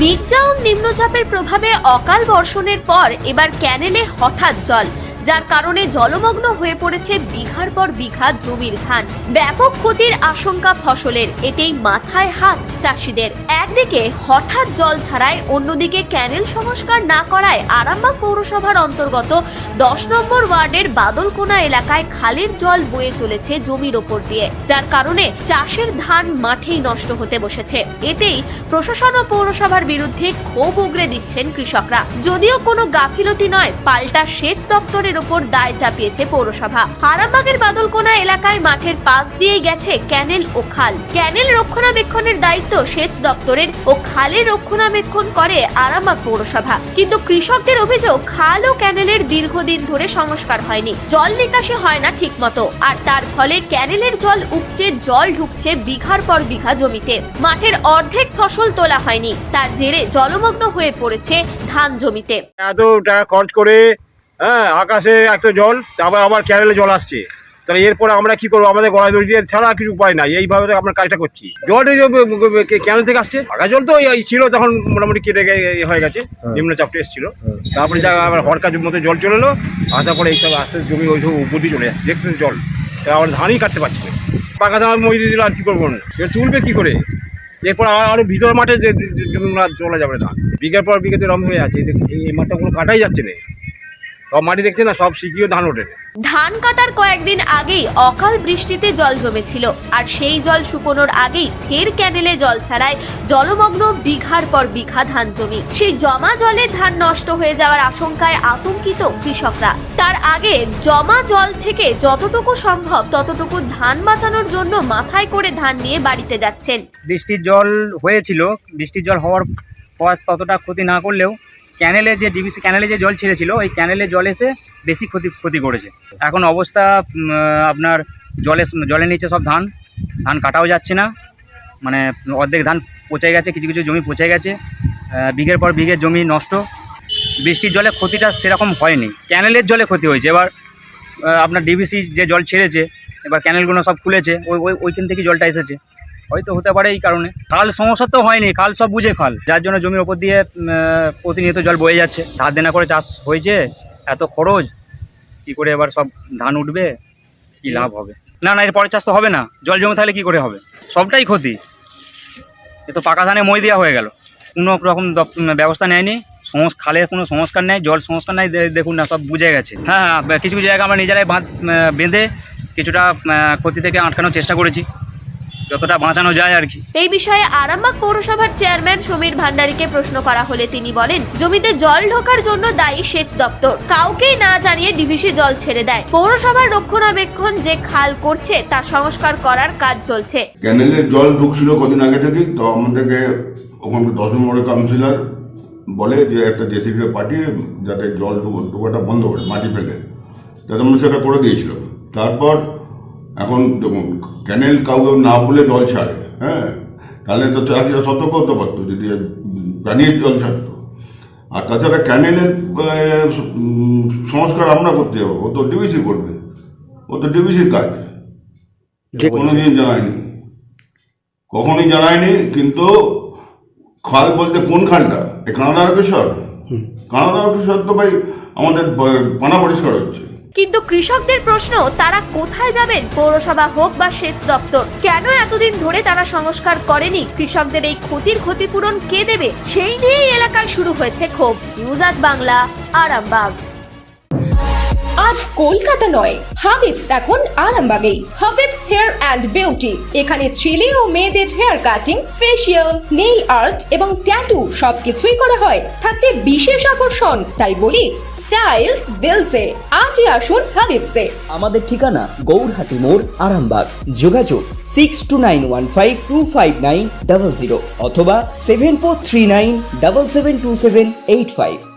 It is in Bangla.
মিগজাউন নিম্নচাপের প্রভাবে অকাল বর্ষণের পর এবার ক্যানেলে হঠাৎ জল। যার কারণে জলমগ্ন হয়ে পড়েছে বিঘার পর বিঘা জমির ধান। ব্যাপক ক্ষতির আশঙ্কা ফসলের, এতেই মাথায় হাত চাষিদের। একদিকে হঠাৎ জল ছাড়ায়, অন্যদিকে ক্যানেল সংস্কার না করায় আরামবাগ পৌরসভার অন্তর্গত দশ নম্বর ওয়ার্ডের বাদলকোনা এলাকায় খালের জল বয়ে চলেছে জমির ওপর দিয়ে, যার কারণে চাষের ধান মাঠেই নষ্ট হতে বসেছে। এতেই প্রশাসন ও পৌরসভার বিরুদ্ধে ক্ষোভ উগরে দিচ্ছেন কৃষকরা। যদিও কোনো গাফিলতি নয়, পাল্টা সেচ দপ্তরের ওপর দায় চাপিয়েছে পৌরসভা। আরামবাগের বাদলকোনা এলাকায় মাঠের পাশ দিয়ে গেছে ক্যানেল ও খাল। ক্যানেল রক্ষণাবেক্ষণের দায়িত্ব সেচ দপ্তরের ও খালের রক্ষণাবেক্ষণ করে আরামবাগ পৌরসভা। কিন্তু কৃষকদের অভিযোগ, খাল ও ক্যানেলের দীর্ঘদিন ধরে সংস্কার হয়নি। জল নিকাশি হয় না ঠিকমতো। আর তার ফলে ক্যানেলের জল উপচে জল ঢুকছে বিঘার পর বিঘা জমিতে। মাঠের অর্ধেক ফসল তোলা হয়নি। তার জেরে জলমগ্ন হয়ে পড়েছে ধান জমিতে। এত টাকা খরচ করে হ্যাঁ আকাশে একটা জল তারপর আবার ক্যানেলে জল আসছে তাহলে এরপরে আমরা কি করব আমাদের গলায় দড়ি দিয়ে ছাড়া কিছু উপায় নাই এইভাবে তো আমরা কাজটা করছি জলটা ক্যানেল থেকে আসছে আগা জল তো এই ছিল তখন মোটামুটি কেটে হয়ে গেছে নিম্ন নিম্নচাপটা এসেছিল তারপরে যা আবার হরকার মতো জল চলে এলো আসার পরে এইসব আস্তে আস্তে জমি ওই সব উপর দিয়ে চলে যাচ্ছে দেখতে জল আবার ধানই কাটতে পারছি না পাকা ধান মই দিয়ে দিলে আর কী করব এবার চুলবে কী করে এরপর আর আরও ভিতর মাঠে চলে যাবে ধান বিঘার পর বিঘাতে রম হয়ে আছে এই মাঠটা কোনো কাটাই যাচ্ছে না সব মাটি দেখছে না সব শিখিয়ে ধান ওঠে। ধান কাটার কয়েকদিন আগেই অকাল বৃষ্টিতে জল জমেছিল আর সেই জল শুকোনোর আগেই ফের ক্যানেলে জল ছাড়ায় জলমগ্ন বিঘার পর বিঘা ধান জমি। সেই জমা জলে ধান নষ্ট হয়ে যাওয়ার আশঙ্কায় আতঙ্কিত কৃষকরা। তার আগে জমা জল থেকে যতটুকু সম্ভব ততটুকু ধান বাঁচানোর জন্য মাথায় করে ধান নিয়ে বাড়িতে যাচ্ছেন। বৃষ্টির জল হয়েছিল বৃষ্টির জল হওয়ার পর ততটা ক্ষতি না করলেও ক্যানেলে যে ডিবিসি ক্যানেলে যে জল ছেড়েছিল, ওই ক্যানেলে জল এসে বেশি ক্ষতি ক্ষতি করেছে। এখন অবস্থা আপনার জলে জলে নিচে সব ধান ধান কাটাও যাচ্ছে না। মানে অর্ধেক ধান পচে গেছে, কিছু কিছু জমি পচে গেছে। বিঘের পর বিঘের জমি নষ্ট। বৃষ্টির জলে ক্ষতিটা সেরকম হয়নি। ক্যানেলের জলে ক্ষতি হয়েছে। এবার আপনার ডিবিসি যে জল ছেড়েছে, এবার ক্যানেলগুলো সব খুলেছে, ওই ওই, ওইখান থেকে জলটা এসেছে। হয়তো হতে পারে এই কারণে। খাল সমস্যা তো হয়নি, খাল সব বুঝে খাল। যার জন্য জমির ওপর দিয়ে প্রতিনিয়ত জল বয়ে যাচ্ছে। ধার দেনা করে চাষ হয়েছে, এত খরচ, কি করে এবার সব ধান উঠবে, কি লাভ হবে? না না এর পরের চাষ তো হবে না। জল জমে থাকলে কি করে হবে? সবটাই ক্ষতি। এ তো পাকা ধানে মই দেওয়া হয়ে গেল। কোনো রকম ব্যবস্থা নেয়নি। সমস, খালের কোনো সংস্কার নেই, জল সংস্কার নেই দেখুন না, সব বুঝে গেছে। হ্যাঁ হ্যাঁ কিছু কিছু জায়গায় আমরা নিজেরাই বাঁধ বেঁধে কিছুটা ক্ষতি থেকে আটকানোর চেষ্টা করেছি। যতটা বাঁচানো যায় আর কি। এই বিষয়ে আরামবাগ পৌরসভার চেয়ারম্যান সমীর ভান্ডারীকে প্রশ্ন করা হলে তিনি বলেন জমিতে জল ঢোকার জন্য দায়ী সেচ দপ্তর। কাউকেই না জানিয়ে ডিভিসি জল ছেড়ে দেয়। পৌরসভার রক্ষণাবেক্ষণ যে খাল করছে তা সংস্কার করার কাজ চলছে। ক্যানেলের জল ঢুকছিল কদিন আগে থেকেই তো আমাদেরকে ওখানকার দশ নম্বরের কাউন্সিলর বলে যে একটা জেসিবিকে পাঠিয়ে যাতে জল ঢুকো ঢোকাটা বন্ধ করে মাটি ফেলে। যাতে আমরা সেটা করে দিয়েছিল। তারপর এখন ক্যানেল কাউকে না বলে জল ছাড়ে হ্যাঁ? তাহলে তো চাষিরা সতর্ক হতে পারতো যদি জানিয়ে জল ছাড়তো। আর তাছাড়া ক্যানেলের সংস্কার আমরা করতে যাব ও তো ডিবিসি করবে ও তো ডিবিসির কাজ। কোনোদিন জানায়নি। কখনোই জানায়নি কিন্তু খাল বলতে কোন খালটা? এই কানাডা অফিসর কানাডা অফিসর তো ভাই আমাদের পানা পরিষ্কার হচ্ছে। কিন্তু কৃষকদের প্রশ্ন, তারা কোথায় যাবেন, পৌরসভা হোক বা সেচ দপ্তর? কেন এতদিন ধরে তারা সংস্কার করেনি? কৃষকদের এই ক্ষতির ক্ষতিপূরণ কে দেবে? সেই নিয়েই এলাকায় শুরু হয়েছে ক্ষোভ। নিউজ আজ বাংলা, আরামবাগ। আজ কলকাতা নয়, হাবিবস এখন আরামবাগেই। Habib's hair and beauty. এখানে ছেলে ও মেয়েদের hair cutting facial nail art এবং ট্যাটু সবকিছুই করা হয়। থাকছে বিশেষ আকর্ষণ, তাই বলি স্টাইলস দিলসে আজই আসুন আমাদের ঠিকানা গৌরহাটি মোড়, আরামবাগ। যোগাযোগ six two nine one five two five nine double zero অথবা seven four three nine double seven two seven eight five